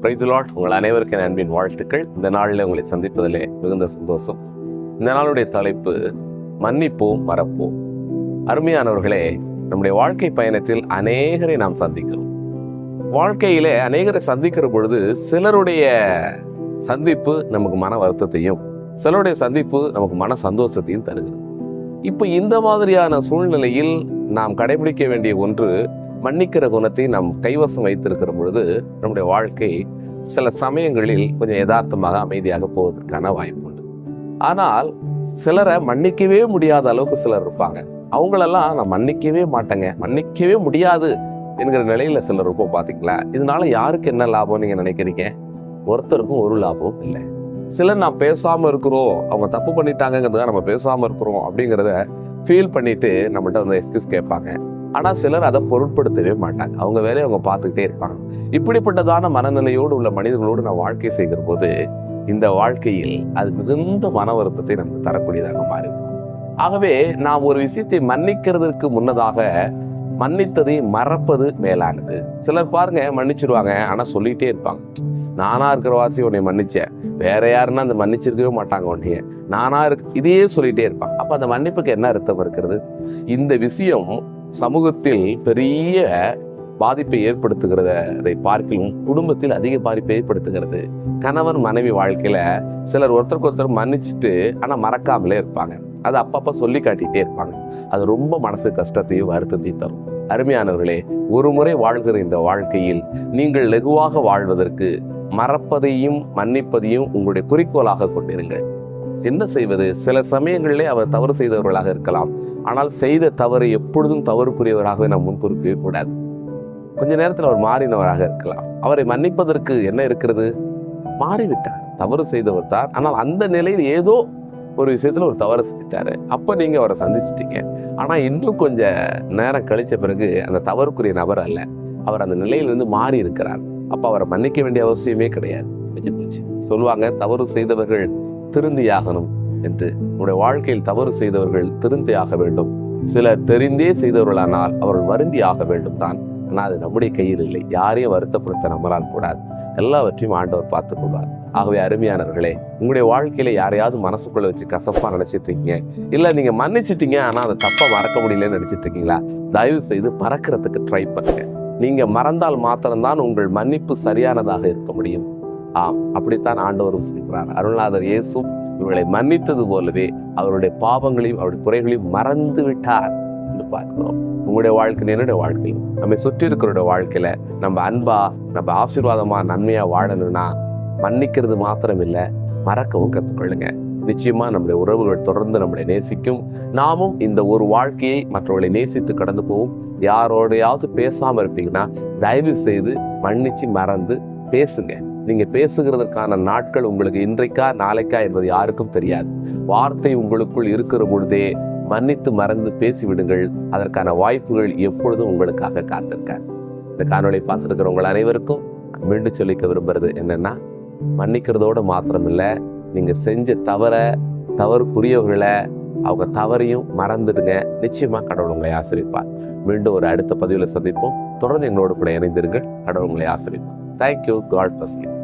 Price lot உங்கள் அனைவருக்கும் என் அன்பின் வாழ்த்துக்கள். இந்த நாளில் உங்களை சந்திப்பதிலே மிகுந்த சந்தோஷம். இந்த நாளுடைய தலைப்பு மன்னிப்போம் மறப்போம். அருமையானவர்களே நம்முடைய வாழ்க்கை பயணத்தில் அநேகரை நாம் சந்திக்கிறோம். வாழ்க்கையிலே அநேகரை சந்திக்கிற பொழுது சிலருடைய சந்திப்பு நமக்கு மன வருத்தத்தையும் சிலருடைய சந்திப்பு நமக்கு மன சந்தோஷத்தையும் தருகிறது. இப்போ இந்த மாதிரியான சூழ்நிலையில் நாம் கடைபிடிக்க வேண்டிய ஒன்று மன்னிக்கிற குணத்தை நாம் கைவசம் வைத்திருக்கிற பொழுது நம்முடைய வாழ்க்கை சில சமயங்களில் கொஞ்சம் யதார்த்தமாக அமைதியாக போவதற்கான வாய்ப்பு உண்டு. ஆனால் சிலரை மன்னிக்கவே முடியாத அளவுக்கு சிலர் இருப்பாங்க. அவங்களெல்லாம் நான் மன்னிக்கவே மாட்டேங்க மன்னிக்கவே முடியாது என்கிற நிலையில சிலர் இருப்போம் பார்த்தீங்களா இதனால யாருக்கு என்ன லாபம் நீங்க நினைக்கிறீங்க? ஒருத்தருக்கும் ஒரு லாபமும் இல்லை. சிலர் நான் பேசாமல் இருக்கிறோம் அவங்க தப்பு பண்ணிட்டாங்கிறதுக்காக நம்ம பேசாமல் இருக்கிறோம் அப்படிங்கிறத ஃபீல் பண்ணிட்டு நம்மகிட்ட வந்து எக்ஸ்கியூஸ் கேட்பாங்க. ஆனால் சிலர் அதை பொருட்படுத்தவே மாட்டாங்க. அவங்க வேலையை அவங்க பார்த்துக்கிட்டே இருப்பாங்க. இப்படிப்பட்டதான மனநிலையோடு உள்ள மனிதர்களோடு நான் வாழ்க்கை செய்கிற போது இந்த வாழ்க்கையில் அது மிகுந்த மன வருத்தத்தை நமக்கு தரக்கூடியதாக மாறிவிடும் ஆகவே நாம் ஒரு விஷயத்தை மன்னிக்கிறதுக்கு முன்னதாக மன்னித்ததை மறப்பது மேலானது. சிலர் பாருங்க மன்னிச்சிருவாங்க ஆனால் சொல்லிட்டே இருப்பாங்க. நானா இருக்கிற வாசி உன்னை மன்னிச்சேன். வேற யாருன்னா அந்த மன்னிச்சிருக்கவே மாட்டாங்க உன்னைய. நானா இருக்கு இதையே சொல்லிட்டே இருப்பாங்க. அப்ப அந்த மன்னிப்புக்கு என்ன அர்த்தம் இருக்கிறது? இந்த விஷயம் சமூகத்தில் பெரிய பாதிப்பை ஏற்படுத்துகிறதை பார்க்கிலும் குடும்பத்தில் அதிக பாதிப்பை ஏற்படுத்துகிறது. கணவன் மனைவி வாழ்க்கையில் சிலர் ஒருத்தருக்கு ஒருத்தர் மன்னிச்சுட்டு ஆனால் மறக்காமலே இருப்பாங்க. அதை அப்பப்போ சொல்லி காட்டிகிட்டே இருப்பாங்க. அது ரொம்ப மனசு கஷ்டத்தையும் வருத்தத்தையும் தரும். அருமையானவர்களே ஒரு முறை வாழ்கிற இந்த வாழ்க்கையில் நீங்கள் லெகுவாக வாழ்வதற்கு மறப்பதையும் மன்னிப்பதையும் உங்களுடைய குறிக்கோளாக கொண்டிருங்கள். என்ன செய்வது? சில சமயங்களிலே அவர் தவறு செய்தவர்களாக இருக்கலாம். ஆனால் செய்த தவறு எப்பொழுதும் தவறுக்குரியவராகவே நாம் முன்குறிக்கவே கூடாது. கொஞ்ச நேரத்தில் அவர் மாறினவராக இருக்கலாம். அவரை மன்னிப்பதற்கு என்ன இருக்கிறது? மாறிவிட்டார். தவறு செய்தவர் தான். ஆனால் அந்த நிலையில் ஏதோ ஒரு விஷயத்தில் ஒரு தவறு செஞ்சுட்டாரு. அப்போ நீங்கள் அவரை சந்திச்சிட்டீங்க. ஆனால் இன்னும் கொஞ்சம் நேரம் கழித்த பிறகு அந்த தவறுக்குரிய நபர் அல்ல. அவர் அந்த நிலையிலிருந்து மாறி இருக்கிறார். அப்போ அவரை மன்னிக்க வேண்டிய அவசியமே கிடையாது. சொல்லுவாங்க தவறு செய்தவர்கள் திருந்தியாகணும் என்று. உங்களுடைய வாழ்க்கையில் தவறு செய்தவர்கள் திருந்தியாக வேண்டும். சிலர் தெரிந்தே செய்தவர்களானால் அவர்கள் வருந்தி ஆக வேண்டும் தான். ஆனால் அது நம்முடைய கையில் இல்லை. யாரையும் வருத்தப்படுத்த நம்மளால் கூடாது. எல்லாவற்றையும் ஆண்டவர் பார்த்துக் கொள்வார். ஆகவே அருமையானவர்களே உங்களுடைய வாழ்க்கையில யாரையாவது மனசுக்குள்ள வச்சு கசப்பா நினைச்சிட்டு இருக்கீங்க? இல்ல நீங்க மன்னிச்சிட்டீங்க ஆனா அதை தப்பா மறக்க முடியலன்னு நினைச்சிட்டு இருக்கீங்களா? தயவு செய்து மறக்கிறதுக்கு ட்ரை பண்ணுங்க. நீங்க மறந்தால் மாத்திரம்தான் உங்கள் மன்னிப்பு சரியானதாக இருக்க முடியும். ஆம் அப்படித்தான் ஆண்டவரும் சொல்கிறார். அருள்நாதர் இயேசும் இவர்களை மன்னித்தது போலவே அவருடைய பாவங்களையும் அவருடைய குறைகளையும் மறந்து விட்டார் என்று பார்க்கிறோம். உங்களுடைய வாழ்க்கையில் என்னுடைய வாழ்க்கையில் நம்மை சுற்றி இருக்கிறோட வாழ்க்கையில நம்ம அன்பா நம்ம ஆசீர்வாதமா நன்மையா வாழணும்னா மன்னிக்கிறது மாத்திரம் இல்லை மறக்கவும் கற்றுக்கொள்ளுங்க. நிச்சயமா நம்முடைய உறவுகள் தொடர்ந்து நம்மளை நேசிக்கும். நாமும் இந்த ஒரு வாழ்க்கையை மற்றவர்களை நேசித்து கடந்து போவோம். யாரோடையாவது பேசாம இருப்பீங்கன்னா தயவு செய்து மன்னிச்சு மறந்து பேசுங்க. நீங்க பேசுகிறதற்கான நாட்கள் உங்களுக்கு இன்றைக்கா நாளைக்கா என்பது யாருக்கும் தெரியாது. வார்த்தை உங்களுக்குள் இருக்கிற பொழுதே மன்னித்து மறந்து பேசிவிடுங்கள். அதற்கான வாய்ப்புகள் எப்பொழுதும் உங்களுக்காக காத்திருக்க இந்த காணொலியை பார்த்துருக்கிறவங்கள் அனைவருக்கும் மீண்டும் சொல்லிக்க விரும்புறது என்னன்னா மன்னிக்கிறதோட மாத்திரமில்லை நீங்கள் செஞ்ச தவற தவறுக்குரியவர்களை அவங்க தவறையும் மறந்துடுங்க. நிச்சயமாக கடவுள் உங்களை ஆசிரிப்பார். மீண்டும் ஒரு அடுத்த பதிவில் சந்திப்போம். தொடர்ந்து எங்களோடு கூட இணைந்திருங்கள். கடவுள் உங்களை ஆசிரிப்பார். Thank you God பஸ்கின்